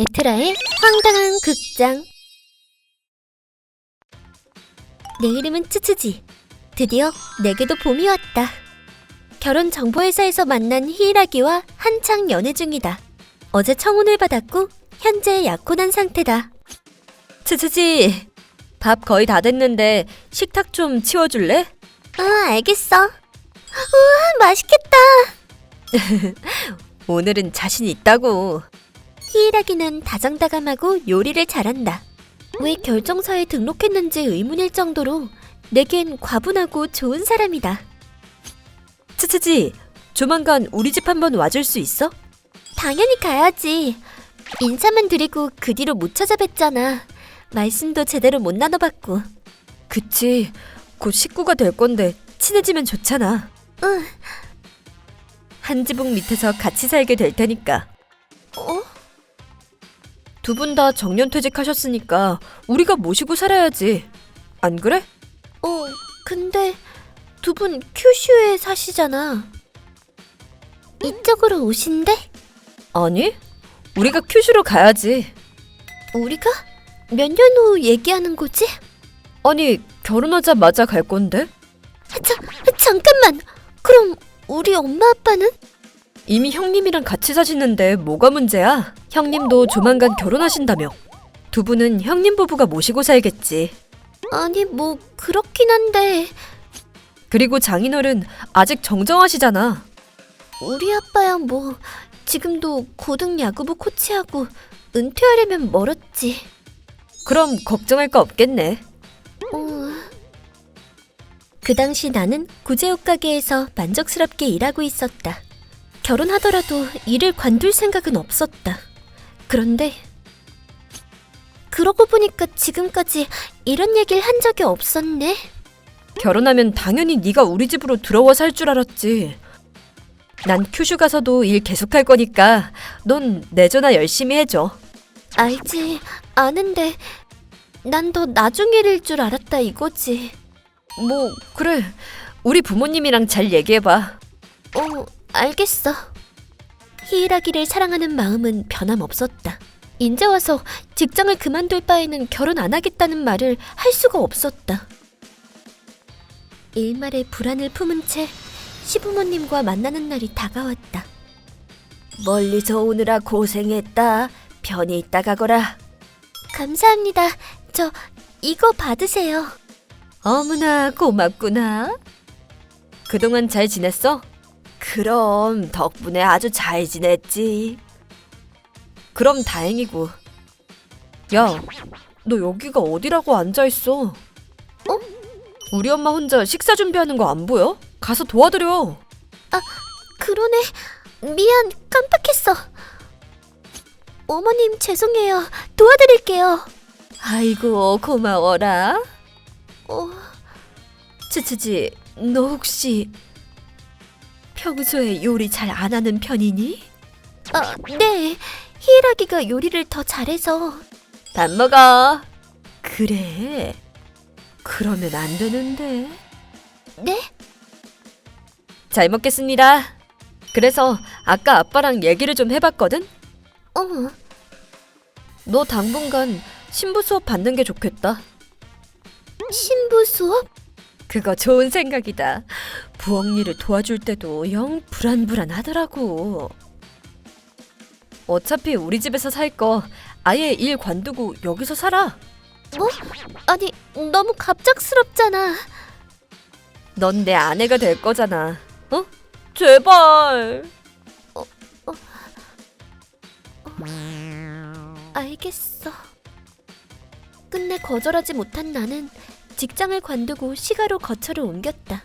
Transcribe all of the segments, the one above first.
에트라의 황당한 극장. 내 이름은 츠츠지. 드디어 내게도 봄이 왔다. 결혼 정보회사에서 만난 히이라기와 한창 연애 중이다. 어제 청혼을 받았고 현재 약혼한 상태다. 츠츠지 밥 거의 다 됐는데 식탁 좀 치워줄래? 아 알겠어. 우와 맛있겠다. 오늘은 자신 있다고 히이라기는 다정다감하고 요리를 잘한다. 왜 결정사에 등록했는지 의문일 정도로 내겐 과분하고 좋은 사람이다. 츠츠지 조만간 우리 집 한번 와줄 수 있어? 당연히 가야지. 인사만 드리고 그 뒤로 못 찾아뵀잖아. 말씀도 제대로 못 나눠봤고. 그치 곧 식구가 될 건데 친해지면 좋잖아 응. 한 지붕 밑에서 같이 살게 될 테니까 어? 두 분 다 정년퇴직하셨으니까 우리가 모시고 살아야지 안 그래? 어, 근데 두 분 큐슈에 사시잖아. 이쪽으로 오신대? 아니 우리가 큐슈로 가야지 우리가? 몇 년 후 얘기하는 거지? 아니 결혼하자마자 갈 건데 아, 자, 잠깐만. 그럼 우리 엄마 아빠는? 이미 형님이랑 같이 사시는데 뭐가 문제야? 형님도 조만간 결혼하신다며. 두 분은 형님 부부가 모시고 살겠지. 아니 뭐 그렇긴 한데 그리고 장인어른 아직 정정하시잖아. 우리 아빠야 뭐 지금도 고등 야구부 코치하고 은퇴하려면 멀었지. 그럼 걱정할 거 없겠네. 어... 그 당시 나는 구제옷 가게에서 만족스럽게 일하고 있었다. 결혼하더라도 일을 관둘 생각은 없었다. 그런데 그러고 보니까 지금까지 이런 얘기를 한 적이 없었네. 결혼하면 당연히 네가 우리 집으로 들어와 살 줄 알았지. 난 큐슈 가서도 일 계속할 거니까 넌 내 전화 열심히 해줘. 알지, 아는데 난 더 나중 일일 줄 알았다 이거지. 뭐 그래. 우리 부모님이랑 잘 얘기해봐. 어, 알겠어. 히이라기를 사랑하는 마음은 변함없었다. 인제 와서 직장을 그만둘 바에는 결혼 안 하겠다는 말을 할 수가 없었다. 일말의 불안을 품은 채 시부모님과 만나는 날이 다가왔다. 멀리서 오느라 고생했다. 편히 있다 가거라. 감사합니다. 저 이거 받으세요. 어머나 고맙구나. 그동안 잘 지냈어? 그럼 덕분에 아주 잘 지냈지. 그럼 다행이고. 야, 너 여기가 어디라고 앉아 있어? 어? 우리 엄마 혼자 식사 준비하는 거 안 보여? 가서 도와드려. 그러네. 미안, 깜빡했어. 어머님 죄송해요. 도와드릴게요. 아이고 고마워라. 어, 츠츠지, 너 혹시 평소에 요리 잘 안 하는 편이니? 아, 네. 히이라기가 요리를 더 잘해서 밥 먹어. 그래. 그러면 안 되는데. 네? 잘 먹겠습니다. 그래서 아까 아빠랑 얘기를 좀 해봤거든. 어, 너 당분간 신부 수업 받는 게 좋겠다. 신부 수업? 그거 좋은 생각이다. 부엌 일을 도와줄 때도 영 불안불안하더라고. 어차피 우리 집에서 살 거 아예 일 관두고 여기서 살아. 뭐? 아니, 너무 갑작스럽잖아. 넌 내 아내가 될 거잖아. 어? 제발. 알겠어. 끝내 거절하지 못한 나는 직장을 관두고 시가로 거처를 옮겼다.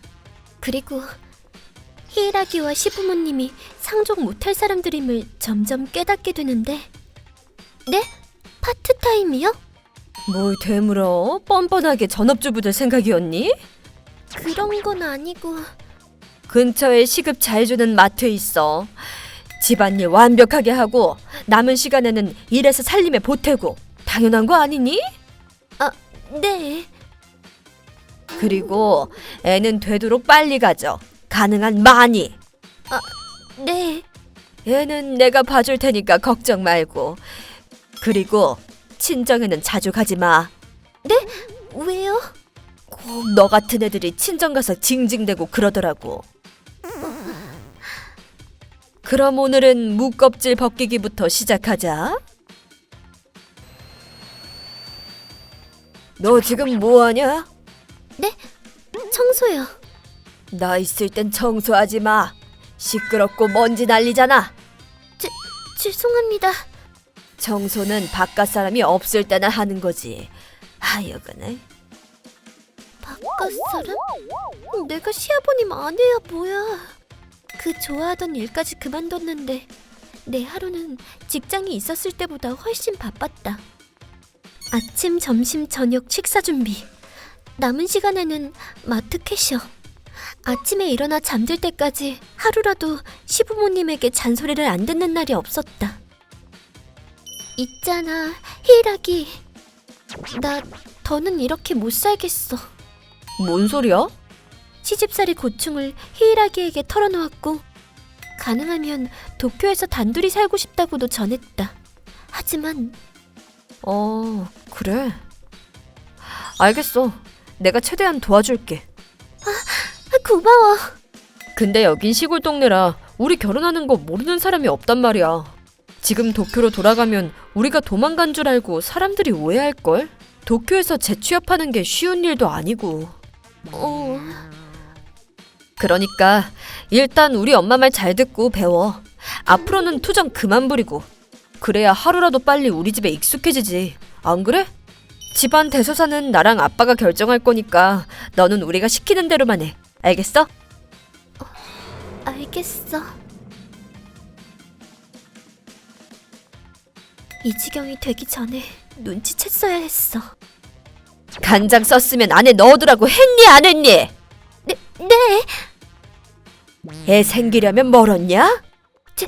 그리고 히이라기와 시부모님이 상종 못할 사람들임을 점점 깨닫게 되는데 네? 파트타임이요? 뭘 되물어? 뻔뻔하게 전업주부들 생각이었니? 그런 건 아니고 근처에 시급 잘 주는 마트 있어. 집안일 완벽하게 하고 남은 시간에는 일해서 살림에 보태고 당연한 거 아니니? 네. 그리고 애는 되도록 빨리 가져. 가능한 많이. 네. 얘는 내가 봐줄 테니까 걱정 말고 그리고 친정에는 자주 가지 마. 왜요? 꼭 너 같은 애들이 친정 가서 징징대고 그러더라고. 그럼 오늘은 무껍질 벗기기부터 시작하자. 너 지금 뭐 하냐? 청소요. 나 있을 땐 청소하지 마. 시끄럽고 먼지 날리잖아. 죄송합니다. 청소는 바깥 사람이 없을 때나 하는 거지. 하여간에 바깥 사람? 내가 시아버님 아내야 뭐야. 그 좋아하던 일까지 그만뒀는데 내 하루는 직장이 있었을 때보다 훨씬 바빴다. 아침, 점심, 저녁 식사 준비. 남은 시간에는 마트 캐셔. 아침에 일어나 잠들 때까지 하루라도 시부모님에게 잔소리를 안 듣는 날이 없었다. 있잖아, 히라기. 나 더는 이렇게 못 살겠어. 뭔 소리야? 시집살이 고충을 히이라기에게 털어놓았고 가능하면 도쿄에서 단둘이 살고 싶다고도 전했다. 하지만 어, 그래. 알겠어. 내가 최대한 도와줄게. 아, 고마워. 근데 여긴 시골 동네라 우리 결혼하는 거 모르는 사람이 없단 말이야. 지금 도쿄로 돌아가면 우리가 도망간 줄 알고 사람들이 오해할걸? 도쿄에서 재취업하는 게 쉬운 일도 아니고. 어, 그러니까 일단 우리 엄마 말 잘 듣고 배워. 앞으로는 투정 그만 부리고. 그래야 하루라도 빨리 우리 집에 익숙해지지. 안 그래? 집안 대소사는 나랑 아빠가 결정할 거니까 너는 우리가 시키는 대로만 해. 알겠어? 알겠어. 이 지경이 되기 전에 눈치챘어야 했어. 간장 썼으면 안에 넣어두라고 했니 안 했니? 네, 네. 애 생기려면 멀었냐? 제,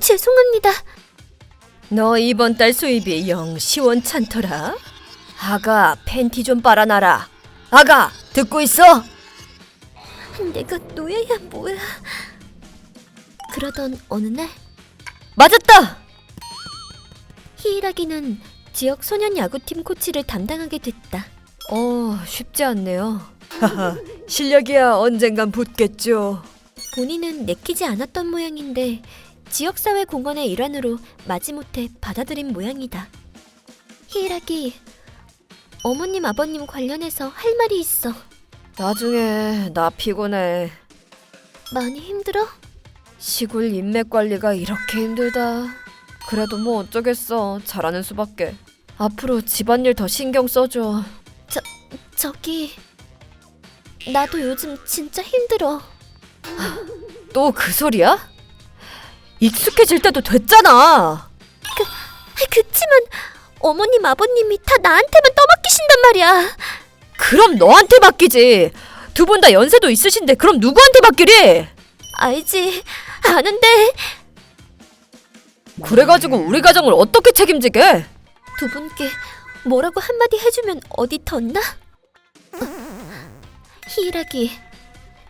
죄송합니다. 너 이번 달 수입이 영 시원찮더라. 아가 팬티 좀 빨아놔라. 아가 듣고 있어? 내가 노예야 뭐야. 그러던 어느 날 맞았다. 히이라기는 지역 소년 야구팀 코치를 담당하게 됐다. 어 쉽지 않네요. 하하 실력이야 언젠간 붙겠죠. 본인은 내키지 않았던 모양인데 지역사회 공헌의 일환으로 마지못해 받아들인 모양이다. 히이라기, 어머님 아버님 관련해서 할 말이 있어. 나중에 나 피곤해. 많이 힘들어? 시골 인맥 관리가 이렇게 힘들다. 그래도 뭐 어쩌겠어. 잘하는 수밖에. 앞으로 집안일 더 신경 써줘. 저기 나도 요즘 진짜 힘들어. 또 그 소리야? 익숙해질 때도 됐잖아. 그치만 어머님 아버님이 다 나한테만 떠맡기신단 말이야. 그럼 너한테 맡기지. 두 분 다 연세도 있으신데 그럼 누구한테 맡기리? 알지, 아는데 그래가지고 우리 가정을 어떻게 책임지게? 두 분께 뭐라고 한마디 해주면 어디 덧나? 히이라기,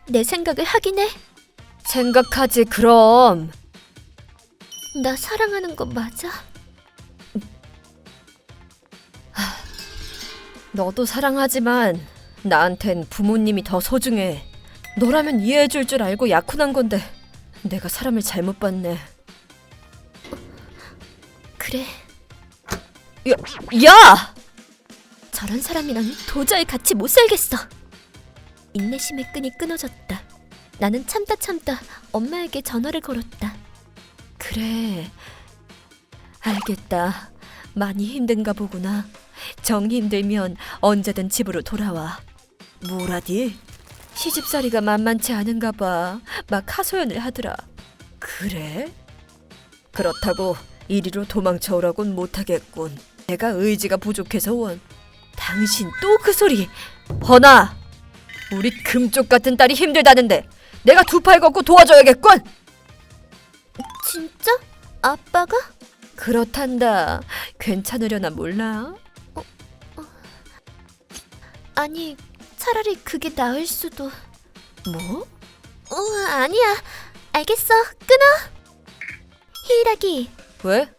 내 생각을 하긴 해. 생각하지 그럼. 나 사랑하는 거 맞아? 너도 사랑하지만 나한텐 부모님이 더 소중해. 너라면 이해해 줄 줄 알고 약혼한 건데 내가 사람을 잘못 봤네. 그래, 야! 저런 사람이랑 도저히 같이 못 살겠어. 인내심의 끈이 끊어졌다. 나는 참다 참다 엄마에게 전화를 걸었다. 그래. 알겠다. 많이 힘든가 보구나. 정이 힘들면 언제든 집으로 돌아와. 뭐라디? 시집살이가 만만치 않은가 봐. 막 하소연을 하더라. 그래? 그렇다고 이리로 도망쳐 오라곤 못하겠군. 내가 의지가 부족해서 원. 당신 또 그 소리. 허나, 우리 금쪽 같은 딸이 힘들다는데 내가 두 팔 걷고 도와줘야겠군. 진짜? 아빠가? 그렇단다. 괜찮으려나 몰라. 아니, 차라리 그게 나을 수도. 뭐? 어, 아니야. 알겠어. 끊어. 히이라기, 왜?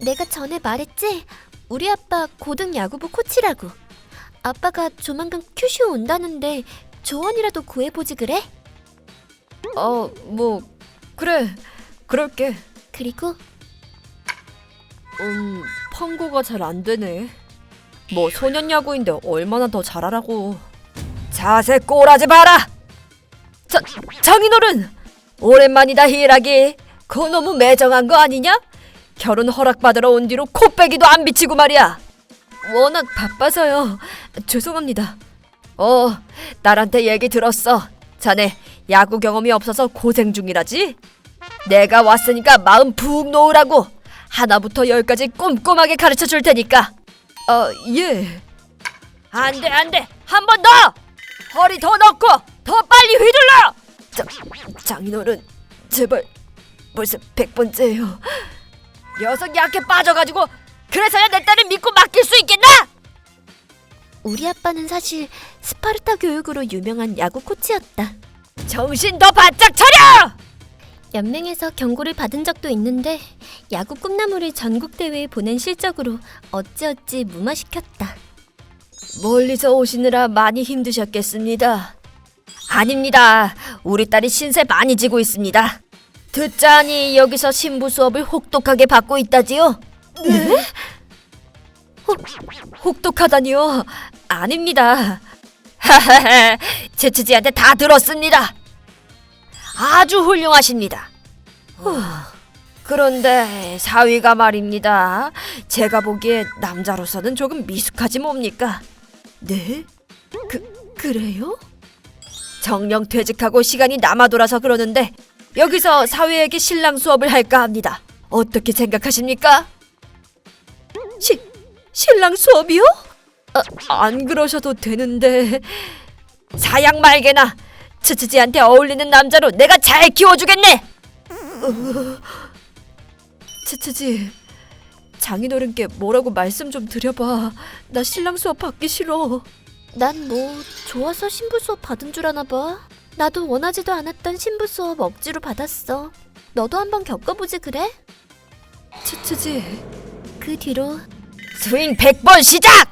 내가 전에 말했지? 우리 아빠 고등 야구부 코치라고. 아빠가 조만간 큐슈 온다는데 조언이라도 구해보지 그래? 어, 뭐 그래. 그럴게. 그리고 음, 펑고가 잘 안 되네. 뭐 소년 야구인데 얼마나 더 잘하라고. 자세 꼬라지 마라. 자, 장인어른. 오랜만이다 히라기. 그거 너무 매정한 거 아니냐? 결혼 허락 받으러 온 뒤로 코빼기도 안 비치고 말이야. 워낙 바빠서요. 죄송합니다. 어, 딸한테 얘기 들었어. 자네 야구 경험이 없어서 고생 중이라지? 내가 왔으니까 마음 푹 놓으라고. 하나부터 열까지 꼼꼼하게 가르쳐 줄 테니까. 어, 예. 안 돼, 안 돼. 한 번 더! 허리 더 넣고 더 빨리 휘둘러! 장, 장인어른, 제발. 벌써 백 번째예요. 녀석 약해 빠져가지고 그래서야 내 딸을 믿고 맡길 수 있겠나? 우리 아빠는 사실 스파르타 교육으로 유명한 야구 코치였다. 정신 더 바짝 차려! 연맹에서 경고를 받은 적도 있는데 야구 꿈나무를 전국 대회에 보낸 실적으로 어찌어찌 무마시켰다. 멀리서 오시느라 많이 힘드셨겠습니다. 아닙니다. 우리 딸이 신세 많이 지고 있습니다. 듣자니 여기서 신부 수업을 혹독하게 받고 있다지요? 네? 혹, 혹독하다니요? 아닙니다. 하하하, 제치지한테 다 들었습니다. 아주 훌륭하십니다. 후, 그런데 사위가 말입니다. 제가 보기에 남자로서는 조금 미숙하지 뭡니까? 네? 그 그래요? 정령 퇴직하고 시간이 남아 돌아서 그러는데 여기서 사위에게 신랑 수업을 할까 합니다. 어떻게 생각하십니까? 시 신랑 수업이요? 아, 안 그러셔도 되는데 사양 말개나 츠츠지한테 어울리는 남자로 내가 잘 키워주겠네. 츠츠지 장인어른께 뭐라고 말씀 좀 드려봐. 나 신랑 수업 받기 싫어. 난 뭐 좋아서 신부 수업 받은 줄 아나 봐. 나도 원하지도 않았던 신부 수업 억지로 받았어. 너도 한번 겪어보지 그래? 츠츠지 그 뒤로 스윙 100번 시작!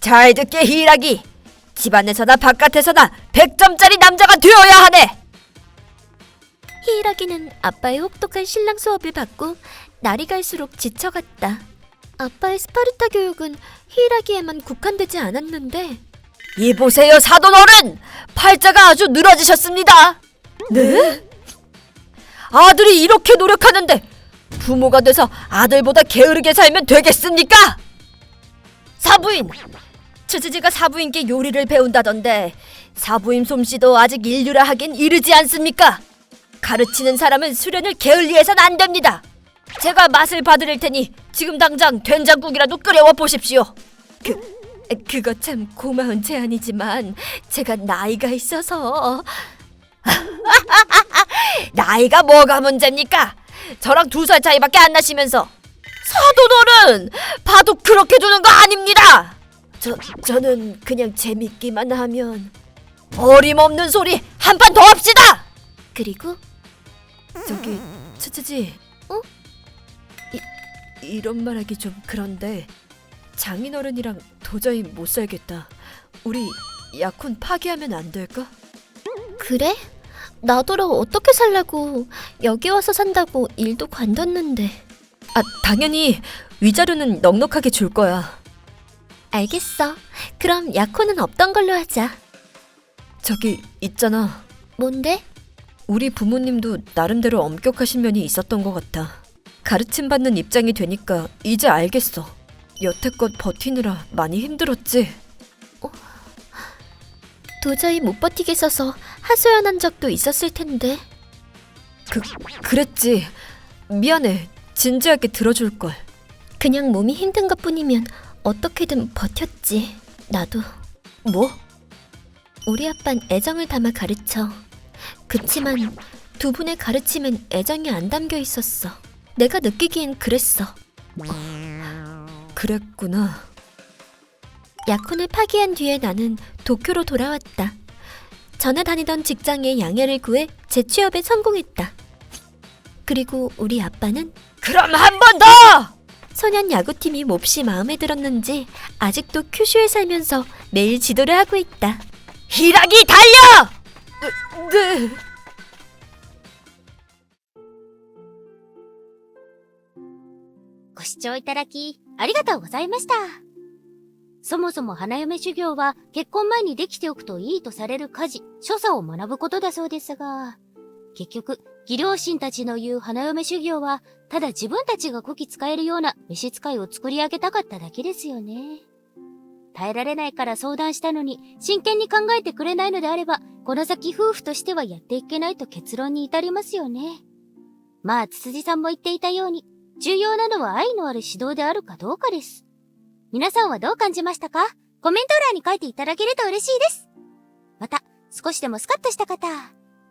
잘 듣게 히라기 집안에서나 바깥에서나 100점짜리 남자가 되어야 하네 히이라기는 아빠의 혹독한 신랑 수업을 받고 날이 갈수록 지쳐갔다. 아빠의 스파르타 교육은 히이라기에만 국한되지 않았는데 이 보세요 사돈 어른 팔자가 아주 늘어지셨습니다 네? 아들이 이렇게 노력하는데 부모가 돼서 아들보다 게으르게 살면 되겠습니까? 사부인 츠츠지가 사부인께 요리를 배운다던데 사부인 솜씨도 아직 인류라 하긴 이르지 않습니까? 가르치는 사람은 수련을 게을리해선 안 됩니다 제가 맛을 봐드릴 테니 지금 당장 된장국이라도 끓여와 보십시오 그, 그거 참 고마운 제안이지만 제가 나이가 있어서 나이가 뭐가 문제입니까? 저랑 두 살 차이밖에 안 나시면서 사돈어른 봐도 그렇게 두는 거 아닙니다. 저 저는 그냥 재밌기만 하면 어림없는 소리 한 판 더 합시다. 그리고 저기 츠츠지 어? 이, 이런 말하기 좀 그런데 장인어른이랑 도저히 못 살겠다. 우리 약혼 파기하면 안 될까? 그래? 나더러 어떻게 살라고 여기 와서 산다고 일도 관뒀는데 아 당연히 위자료는 넉넉하게 줄 거야. 알겠어 그럼 약혼은 없던 걸로 하자 저기 있잖아. 뭔데? 우리 부모님도 나름대로 엄격하신 면이 있었던 것 같아. 가르침 받는 입장이 되니까 이제 알겠어. 여태껏 버티느라 많이 힘들었지. 도저히 못 버티겠어서 하소연한 적도 있었을 텐데 그 그랬지. 미안해. 진지하게 들어줄 걸. 그냥 몸이 힘든 것뿐이면 어떻게든 버텼지 나도 뭐? 우리 아빤 애정을 담아 가르쳐 그치만 두 분의 가르침엔 애정이 안 담겨 있었어 내가 느끼기엔 그랬어 그랬구나. 약혼을 파기한 뒤에 나는 도쿄로 돌아왔다. 전에 다니던 직장에 양해를 구해 재취업에 성공했다. 그리고 우리 아빠는 그럼 한 번 더! 소년 야구팀이 몹시 마음에 들었는지 아직도 큐슈에 살면서 매일 지도를 하고 있다. 히라기 달려! 네. ご視聴いただき、ありがとうございました。そもそも花嫁修行は結婚前にできておくといいとされる家事、所作を学ぶことだそうですが、結局、 義両親たちの言う花嫁修行は、ただ自分たちがこき使えるような召使いを作り上げたかっただけですよね。耐えられないから相談したのに、真剣に考えてくれないのであれば、この先夫婦としてはやっていけないと結論に至りますよね。まあ、つつじさんも言っていたように、重要なのは愛のある指導であるかどうかです。皆さんはどう感じましたか？コメント欄に書いていただけると嬉しいです。また、少しでもスカッとした方、